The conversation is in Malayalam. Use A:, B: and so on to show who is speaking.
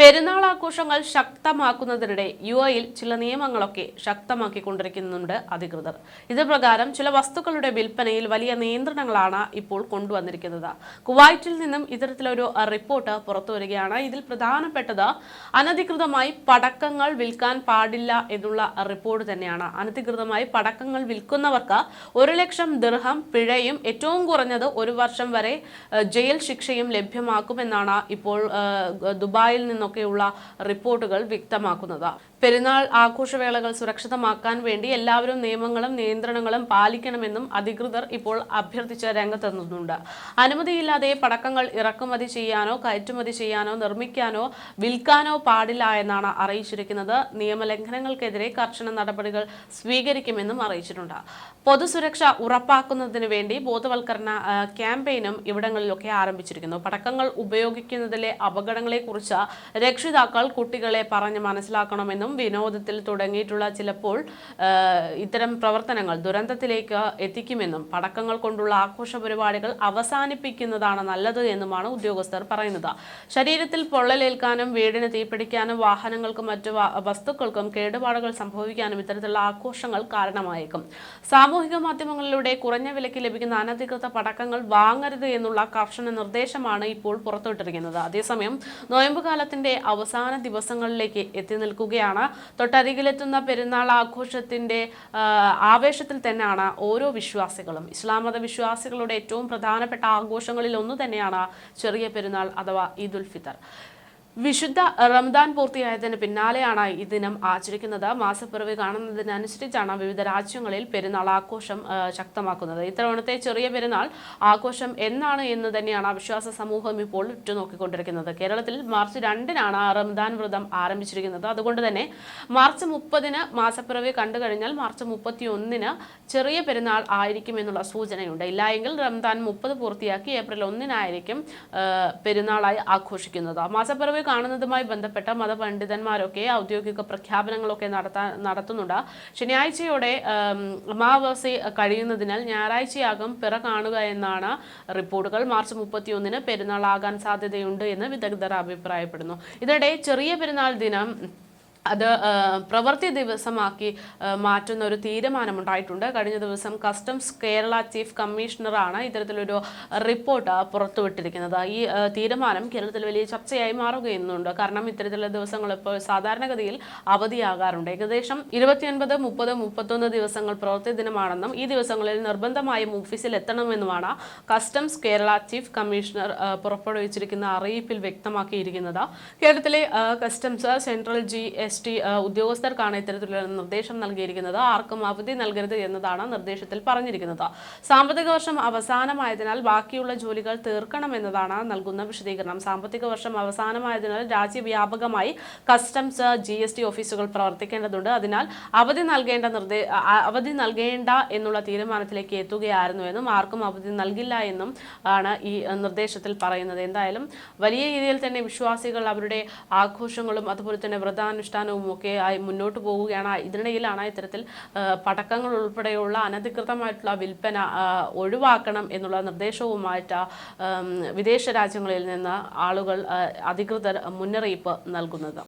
A: പെരുന്നാൾ ആഘോഷങ്ങൾ ശക്തമാക്കുന്നതിനിടെ യു എയിൽ ചില നിയമങ്ങളൊക്കെ ശക്തമാക്കിക്കൊണ്ടിരിക്കുന്നുണ്ട് അധികൃതർ. ഇത് പ്രകാരം ചില വസ്തുക്കളുടെ വിൽപ്പനയിൽ വലിയ നിയന്ത്രണങ്ങളാണ് ഇപ്പോൾ കൊണ്ടുവന്നിരിക്കുന്നത്. കുവൈറ്റിൽ നിന്നും ഇത്തരത്തിലൊരു റിപ്പോർട്ട് പുറത്തു വരികയാണ് ഇതിൽ പ്രധാനപ്പെട്ടത് അനധികൃതമായി പടക്കങ്ങൾ വിൽക്കാൻ പാടില്ല എന്നുള്ള റിപ്പോർട്ട് തന്നെയാണ്. അനധികൃതമായി പടക്കങ്ങൾ വിൽക്കുന്നവർക്ക് ഒരു ലക്ഷം ദിർഹം പിഴയും ഏറ്റവും കുറഞ്ഞത് ഒരു വർഷം വരെ ജയിൽ ശിക്ഷയും ലഭ്യമാക്കുമെന്നാണ് ഇപ്പോൾ ദുബായിൽ ദുബായിൽ നിന്നൊക്കെയുള്ള റിപ്പോർട്ടുകൾ വ്യക്തമാക്കുന്നത്. പെരുന്നാൾ ആഘോഷവേളകൾ സുരക്ഷിതമാക്കാൻ വേണ്ടി എല്ലാവരും നിയമങ്ങളും നിയന്ത്രണങ്ങളും പാലിക്കണമെന്നും അധികൃതർ ഇപ്പോൾ അഭ്യർത്ഥിച്ച് രംഗത്തെത്തുന്നുണ്ട്. അനുമതിയില്ലാതെ പടക്കങ്ങൾ ഇറക്കുമതി ചെയ്യാനോ കയറ്റുമതി ചെയ്യാനോ നിർമ്മിക്കാനോ വിൽക്കാനോ പാടില്ല എന്നാണ് അറിയിച്ചിരിക്കുന്നത്. നിയമലംഘനങ്ങൾക്കെതിരെ കർശന നടപടികൾ സ്വീകരിക്കുമെന്നും അറിയിച്ചിട്ടുണ്ട്. പൊതുസുരക്ഷ ഉറപ്പാക്കുന്നതിന് വേണ്ടി ബോധവൽക്കരണ ക്യാമ്പയിനും ഇവിടങ്ങളിലൊക്കെ ആരംഭിച്ചിരിക്കുന്നു. പടക്കങ്ങൾ ഉപയോഗിക്കുന്നതിലെ അപകടങ്ങളെക്കുറിച്ച് രക്ഷിതാക്കൾ കുട്ടികളെ പറഞ്ഞ് മനസ്സിലാക്കണമെന്നും വിനോദത്തിൽ തുടങ്ങിയിട്ടുള്ള ചിലപ്പോൾ ഇത്തരം പ്രവർത്തനങ്ങൾ ദുരന്തത്തിലേക്ക് എത്തിക്കുമെന്നും പടക്കങ്ങൾ കൊണ്ടുള്ള ആഘോഷ പരിപാടികൾ അവസാനിപ്പിക്കുന്നതാണ് നല്ലത് എന്നുമാണ് ഉദ്യോഗസ്ഥർ പറയുന്നത്. ശരീരത്തിൽ പൊള്ളലേൽക്കാനും വീടിന് തീപിടിക്കാനും വാഹനങ്ങൾക്കും മറ്റു വസ്തുക്കൾക്കും കേടുപാടുകൾ സംഭവിക്കാനും ഇത്തരത്തിലുള്ള ആഘോഷങ്ങൾ കാരണമായേക്കും. സാമൂഹിക മാധ്യമങ്ങളിലൂടെ കുറഞ്ഞ വിലയ്ക്ക് ലഭിക്കുന്ന അനധികൃത പടക്കങ്ങൾ വാങ്ങരുത് എന്നുള്ള കർശന നിർദ്ദേശമാണ് ഇപ്പോൾ പുറത്തുവിട്ടിരിക്കുന്നത് അതേസമയം നോയമ്പ് കാലത്തിന്റെ അവസാന ദിവസങ്ങളിലേക്ക് എത്തി നിൽക്കുകയാണ് തൊട്ടരികിലെത്തുന്ന പെരുന്നാൾ ആഘോഷത്തിന്റെ ആവേശത്തിൽ തന്നെയാണ് ഓരോ വിശ്വാസികളും. ഇസ്ലാം മത വിശ്വാസികളുടെ ഏറ്റവും പ്രധാനപ്പെട്ട ആഘോഷങ്ങളിൽ ഒന്ന് തന്നെയാണ് ചെറിയ പെരുന്നാൾ അഥവാ ഈദുൽ ഫിത്തർ. വിശുദ്ധ റംദാൻ പൂർത്തിയായതിന് പിന്നാലെയാണ് ഈ ദിനം ആചരിക്കുന്നത്. മാസപ്പിറവി കാണുന്നതിനനുസരിച്ചാണ് വിവിധ രാജ്യങ്ങളിൽ പെരുന്നാൾ ആഘോഷം ശക്തമാക്കുന്നത്. ഇത്തവണത്തെ ചെറിയ പെരുന്നാൾ ആഘോഷം എന്നാണ് എന്ന് തന്നെയാണ് വിശ്വാസ സമൂഹം ഇപ്പോൾ ഉറ്റുനോക്കിക്കൊണ്ടിരിക്കുന്നത്. കേരളത്തിൽ മാർച്ച് രണ്ടിനാണ് റംദാൻ വ്രതം ആരംഭിച്ചിരിക്കുന്നത്. അതുകൊണ്ട് തന്നെ മാർച്ച് മുപ്പതിന് മാസപ്പിറവി കണ്ടു കഴിഞ്ഞാൽ മാർച്ച് മുപ്പത്തി ഒന്നിന് ചെറിയ പെരുന്നാൾ ആയിരിക്കും എന്നുള്ള സൂചനയുണ്ട്. ഇല്ലായെങ്കിൽ റംദാൻ മുപ്പത് പൂർത്തിയാക്കി ഏപ്രിൽ ഒന്നിനായിരിക്കും പെരുന്നാളായി ആഘോഷിക്കുന്നത്. മാസപ്പിറവി കാണുന്നതുമായി ബന്ധപ്പെട്ട മതപണ്ഡിതന്മാരൊക്കെ ഔദ്യോഗിക പ്രഖ്യാപനങ്ങളൊക്കെ നടത്താൻ നടത്തുന്നുണ്ട്. ശനിയാഴ്ചയോടെ അമാവാസി കഴിയുന്നതിനാൽ ഞായറാഴ്ചയാകും പിറ കാണുക എന്നാണ് റിപ്പോർട്ടുകൾ. മാർച്ച് മുപ്പത്തിയൊന്നിന് പെരുന്നാളാകാൻ സാധ്യതയുണ്ട് എന്ന് വിദഗ്ധർ അഭിപ്രായപ്പെടുന്നു. ഇതിനിടെ ചെറിയ പെരുന്നാൾ ദിനം അത് പ്രവൃത്തി ദിവസമാക്കി മാറ്റുന്ന ഒരു തീരുമാനമുണ്ടായിട്ടുണ്ട്. കഴിഞ്ഞ ദിവസം കസ്റ്റംസ് കേരള ചീഫ് കമ്മീഷണറാണ് ഇത്തരത്തിലൊരു റിപ്പോർട്ട് പുറത്തുവിട്ടിരിക്കുന്നത്. ഈ തീരുമാനം കേരളത്തിൽ വലിയ ചർച്ചയായി മാറുകയെന്നുണ്ട്. കാരണം ഇത്തരത്തിലുള്ള ദിവസങ്ങൾ ഇപ്പോൾ സാധാരണഗതിയിൽ അവധിയാകാറുണ്ട്. ഏകദേശം ഇരുപത്തിയൊൻപത് മുപ്പത് മുപ്പത്തൊന്ന് ദിവസങ്ങൾ പ്രവൃത്തി ദിനമാണെന്നും ഈ ദിവസങ്ങളിൽ നിർബന്ധമായും ഓഫീസിൽ എത്തണമെന്നുമാണ് കസ്റ്റംസ് കേരള ചീഫ് കമ്മീഷണർ പുറപ്പെടുവിച്ചിരിക്കുന്ന അറിയിപ്പിൽ വ്യക്തമാക്കിയിരിക്കുന്നത്. കേരളത്തിലെ customs central G S T ഉദ്യോഗസ്ഥർക്കാണ് ഇത്തരത്തിലുള്ള നിർദ്ദേശം നൽകിയിരിക്കുന്നത്. ആർക്കും അവധി നൽകരുത് എന്നതാണ് നിർദ്ദേശത്തിൽ പറഞ്ഞിരിക്കുന്നത്. സാമ്പത്തിക വർഷം അവസാനമായതിനാൽ ബാക്കിയുള്ള ജോലികൾ തീർക്കണമെന്നതാണ് നൽകുന്ന വിശദീകരണം. സാമ്പത്തിക വർഷം അവസാനമായതിനാൽ രാജ്യവ്യാപകമായി കസ്റ്റംസ് ജി എസ് ടി ഓഫീസുകൾ പ്രവർത്തിക്കേണ്ടതുണ്ട്. അതിനാൽ അവധി നൽകേണ്ട നിർദ്ദേ അവധി നൽകേണ്ട എന്നുള്ള തീരുമാനത്തിലേക്ക് എത്തുകയായിരുന്നു എന്നും ആർക്കും അവധി നൽകില്ല എന്നും ആണ് ഈ നിർദ്ദേശത്തിൽ പറയുന്നത്. എന്തായാലും വലിയ രീതിയിൽ തന്നെ വിശ്വാസികൾ അവരുടെ ആഘോഷങ്ങളും അതുപോലെ തന്നെ വ്രതാനുഷ്ഠാനവും ഒക്കെ ആയി മുന്നോട്ട് പോവുകയാണ്. ഇതിനിടയിലാണ് ഇത്തരത്തിൽ പടക്കങ്ങൾ ഉൾപ്പെടെയുള്ള അനധികൃതമായിട്ടുള്ള വിൽപ്പന ഒഴിവാക്കണം എന്നുള്ള നിർദ്ദേശവുമായിട്ട് വിദേശ രാജ്യങ്ങളിൽ നിന്ന് ആളുകൾ അധികൃതർ മുന്നറിയിപ്പ് നൽകുന്നത്.